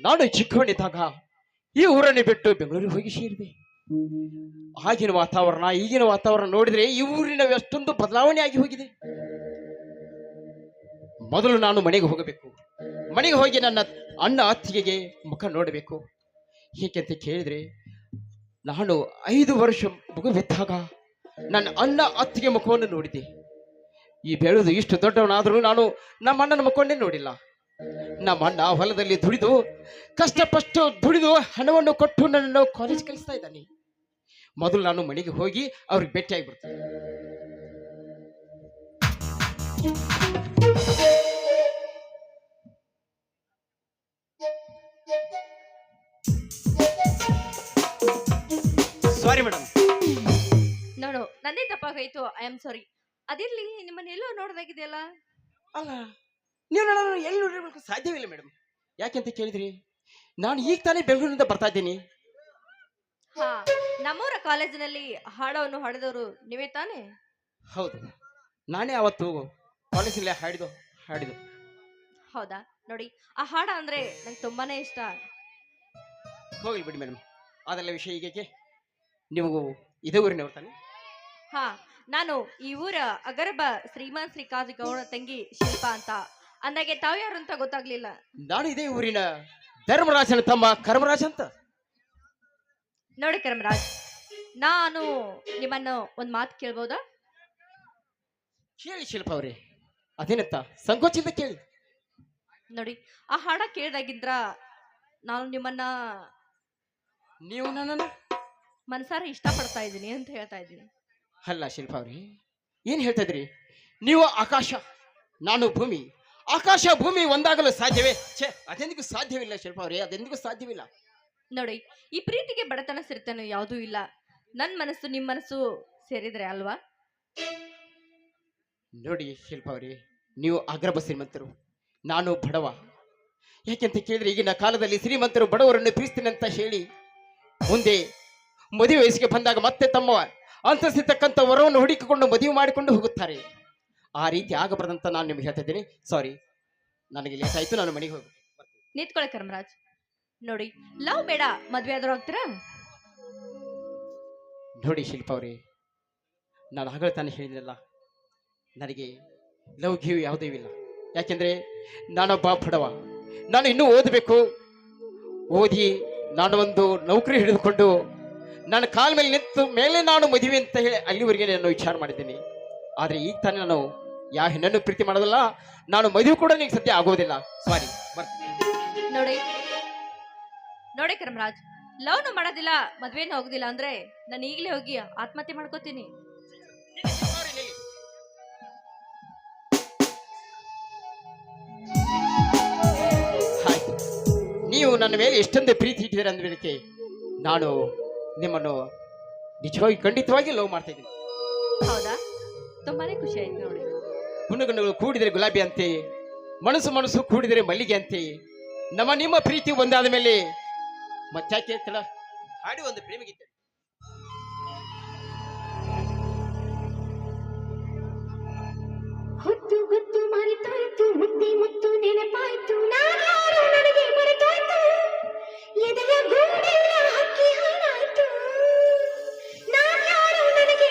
ನಾನು ಚಿಕ್ಕವನಿದ್ದಾಗ ಈ ಊರನ್ನು ಬಿಟ್ಟು ಬೆಂಗಳೂರಿಗೆ ಹೋಗಿ ಸೇರಿದೆ. ಆಗಿನ ವಾತಾವರಣ, ಈಗಿನ ವಾತಾವರಣ ನೋಡಿದ್ರೆ ಈ ಊರಿನ ಎಷ್ಟೊಂದು ಬದಲಾವಣೆ ಆಗಿ ಹೋಗಿದೆ. ಮೊದಲು ನಾನು ಮನೆಗೆ ಹೋಗಬೇಕು. ಮನೆಗೆ ಹೋಗಿ ನನ್ನ ಅಣ್ಣ ಅತ್ತಿಗೆಗೆ ಮುಖ ನೋಡಬೇಕು. ಏಕೆಂತ ಕೇಳಿದ್ರೆ ನಾನು ಐದು ವರ್ಷ ಮಗುವಿದ್ದಾಗ ನನ್ನ ಅಣ್ಣ ಅತ್ತಿಗೆ ಮುಖವನ್ನು ನೋಡಿದೆ. ಈ ಬೆಳೆದು ಇಷ್ಟು ದೊಡ್ಡವನಾದರೂ ನಾನು ನಮ್ಮ ಅಣ್ಣನ ಮುಖವನ್ನೇ ನೋಡಿಲ್ಲ. ನಮ್ಮ ಅಣ್ಣ ಹೊಲದಲ್ಲಿ ದುಡಿದು ಕಷ್ಟಪಟ್ಟು ದುಡಿದು ಹಣವನ್ನು ಕೊಟ್ಟು ನನ್ನನ್ನು ಕಾಲೇಜ್ ಕಲಿಸ್ತಾ ಇದ್ದಾನೆ. ಮೊದಲು ನಾನು ಮನೆಗೆ ಹೋಗಿ ಅವ್ರಿಗೆ ಭೇಟಿಯಾಗಿ ಬಿಡ್ತೇನೆ ಸಾರಿ ಮೇಡಮ್ ನೋಡು ನನ್ನೇ ತಪ್ಪಾಗೋಯ್ತು. ಐ ಆಮ್ ಸಾರಿ ಅದಿರ್ಲಿ ನಿಮ್ಮನ್ನೆಲ್ಲೋ ನೋಡ್ದಾಗಿದೆಯಲ್ಲ? ಅಲ್ಲ ನೀವು ನನ್ನನ್ನು ಎಲ್ಲಿ ನೋಡಿರ್ಬೇಕು ಸಾಧ್ಯವಿಲ್ಲ ಮೇಡಮ್ ಯಾಕೆಂತ ಕೇಳಿದ್ರಿ? ನಾನು ಈಗ ತಾನೇ ಬೆಂಗಳೂರಿನಿಂದ ಬರ್ತಾ ಇದ್ದೀನಿ. ಹಾ ನಮ್ಮೂರ ಕಾಲೇಜಿನಲ್ಲಿ ಹಾಡವನ್ನು ಹಾಡಿದವರು ನೀವೇ ತಾನೇ? ಹೌದು. ನಾನೇ ಅವತ್ತು ಕಾಲೇಜಿನಲ್ಲಿ ಹಾಡಿದು ಹಾಡಿದು ಹೌದಾ? ನೋಡಿ ಆ ಹಾಡ ಅಂದ್ರೆ ನಂಗೆ ತುಂಬಾನೇ ಇಷ್ಟ. ಹೋಗ್ಲಿ ಬಿಡಿ ಮೇಡಮ್ ಅದೆಲ್ಲ ವಿಷಯ ಈಗಕ್ಕೆ ನಿಮಗೂ ಇದೇ ಊರಿನವ್ರು ತಾನೆ? ಹಾ ನಾನು ಈ ಊರ ಅಗರಬ ಶ್ರೀಮಾನ್ ಶ್ರೀಕಾಜ್ ಗೌಡ ತಂಗಿ ಶಿಲ್ಪ ಅಂತ ಅಂದಾಗೆ ತಾವ್ ಯಾರು ಅಂತ ಗೊತ್ತಾಗ್ಲಿಲ್ಲ. ನಾನು ಇದೇ ಊರಿನ ಧರ್ಮರಾಜನ ತಮ್ಮ ಕರ್ಮರಾಜ್ ಅಂತ. ನೋಡಿ ಕರ್ಮರಾಜ್ ನಾನು ನಿಮ್ಮನ್ನು ಒಂದ್ ಮಾತು ಕೇಳ್ಬೋದಾ? ಕೇಳಿ ಶಿಲ್ಪ ಅವ್ರಿ ಅದೇನತ್ತ? ಸಂಕೋಚದಿಂದ ಕೇಳಿ. ನೋಡಿ ಆ ಹಾಡ ಕೇಳ್ದಾಗಿದ್ರ ನಾನು ನಿಮ್ಮನ್ನ ನೀವು ನನ್ನ ಮನ್ಸಾರ ಇಷ್ಟಪಡ್ತಾ ಇದ್ದೀನಿ ಅಂತ ಹೇಳ್ತಾ ಇದ್ದೀನಿ. ಅಲ್ಲ ಶಿಲ್ಪ ಅವ್ರಿ ಏನ್ ಹೇಳ್ತಾ ಇದ್ರಿ? ನೀವು ಆಕಾಶ ನಾನು ಭೂಮಿ ಆಕಾಶ ಭೂಮಿ ಒಂದಾಗಲು ಸಾಧ್ಯವೇ? ಛೇ ಅದೆಂದಿಗೂ ಸಾಧ್ಯವಿಲ್ಲ ಶಿಲ್ಪ ಅವರೇ ಅದೆಂದಿಗೂ ಸಾಧ್ಯವಿಲ್ಲ. ನೋಡಿ ಈ ಪ್ರೀತಿಗೆ ಬಡತನ ಸಿರಿತನ ಯಾವುದೂ ಇಲ್ಲ. ನನ್ನ ಮನಸ್ಸು ನಿಮ್ಮ ಮನಸ್ಸು ಸೇರಿದ್ರೆ ಅಲ್ವಾ? ನೋಡಿ ಶಿಲ್ಪ ಅವರೇ ನೀವು ಅಗ್ರಭ ಶ್ರೀಮಂತರು ನಾನು ಬಡವ. ಯಾಕೆಂತ ಕೇಳಿದ್ರೆ ಈಗಿನ ಕಾಲದಲ್ಲಿ ಶ್ರೀಮಂತರು ಬಡವರನ್ನು ಪ್ರೀತಿಸ್ತೀನಿ ಅಂತ ಹೇಳಿ ಮುಂದೆ ಮದುವೆ ವಯಸ್ಸಿಗೆ ಬಂದಾಗ ಮತ್ತೆ ತಮ್ಮ ಅಂತಸ್ತಿರ್ತಕ್ಕಂಥ ವರವನ್ನು ಹುಡುಕಿಕೊಂಡು ಮದುವೆ ಮಾಡಿಕೊಂಡು ಹೋಗುತ್ತಾರೆ. ಆ ರೀತಿ ಆಗಬಾರ್ದಂತ ನಾನು ನಿಮ್ಗೆ ಹೇಳ್ತಾ ಇದ್ದೀನಿ. ಸಾರಿ ನನಗೆ ಲೇಟ್ ಆಯ್ತು ನಾನು ಮನೆಗೆ ಹೋಗಿ ನಿಂತ್ಕೊಳ್ಳಿ ಕರ್ಮರಾಜ್. ನೋಡಿ ಲವ್ ಬೇಡ ಮದ್ವೆ ಆದ್ರೂ ಆಗ್ತೀರಾ? ನೋಡಿ ಶಿಲ್ಪ ಅವರೇ ನಾನು ಆಗಲೇ ತಾನೇ ಹೇಳಿದ್ನಲ್ಲ ನನಗೆ ಲವ್ ಗಿವ್ ಯಾವುದೂ ಇಲ್ಲ. ಯಾಕೆಂದರೆ ನಾನೊಬ್ಬ ಬಡವ. ನಾನು ಇನ್ನೂ ಓದಬೇಕು. ಓದಿ ನಾನು ಒಂದು ನೌಕರಿ ಹಿಡಿದುಕೊಂಡು ನನ್ನ ಕಾಲ ಮೇಲೆ ನಿಂತು ಮೇಲೆ ನಾನು ಮದುವೆ ಅಂತ ಹೇಳಿ ಅಲ್ಲಿವರೆಗೆ ನಾನು ವಿಚಾರ ಮಾಡಿದ್ದೀನಿ. ಆದರೆ ಈಗ ತಾನೇ ನಾನು ಯಾವ ಹೆಣ್ಣನ್ನು ಪ್ರೀತಿ ಮಾಡೋದಲ್ಲ ನಾನು ಮದುವೆ ಕೂಡ ನಿಂಗೆ ಸತ್ಯ ಆಗೋದಿಲ್ಲ. ಸಾರಿ ಬರ್ತೀನಿ ನೋಡಿ ನೋಡಿ ಕರ್ಮರಾಜ್ ಲವ್ನು ಮಾಡೋದಿಲ್ಲ ಮದ್ವೆನೂ ಹೋಗೋದಿಲ್ಲ ಅಂದ್ರೆ ನಾನು ಈಗಲೇ ಹೋಗಿ ಆತ್ಮಹತ್ಯೆ ಮಾಡ್ಕೋತೀನಿ. ಆಯ್ತು ನೀವು ನನ್ನ ಮೇಲೆ ಎಷ್ಟೊಂದು ಪ್ರೀತಿ ಇಟ್ಟಿದ್ದೀರ ಅಂದ್ಮೇಲೆ ನಾನು ನಿಮ್ಮನ್ನು ನಿಜವಾಗಿ ಖಂಡಿತವಾಗಿ ಲವ್ ಮಾಡ್ತಾ ಇದ್ದೀನಿ. ಹೌದಾ? ತುಂಬಾನೇ ಖುಷಿ ಆಯ್ತು ನೋಡಿ. ಗುಣಗುಣಗಳು ಕೂಡಿದರೆ ಗುಲಾಬಿ ಅಂತೆ, ಮನಸ್ಸು ಮನಸ್ಸು ಕೂಡಿದರೆ ಮಲ್ಲಿಗೆ ಅಂತೆ. ನಮ್ಮ ನಿಮ್ಮ ಪ್ರೀತಿ ಒಂದಾದ ಮೇಲೆ ಮತ್ತೆ ಹಾಡಿ ಒಂದು ಪ್ರೇಮಿಗಿದ್ದೆ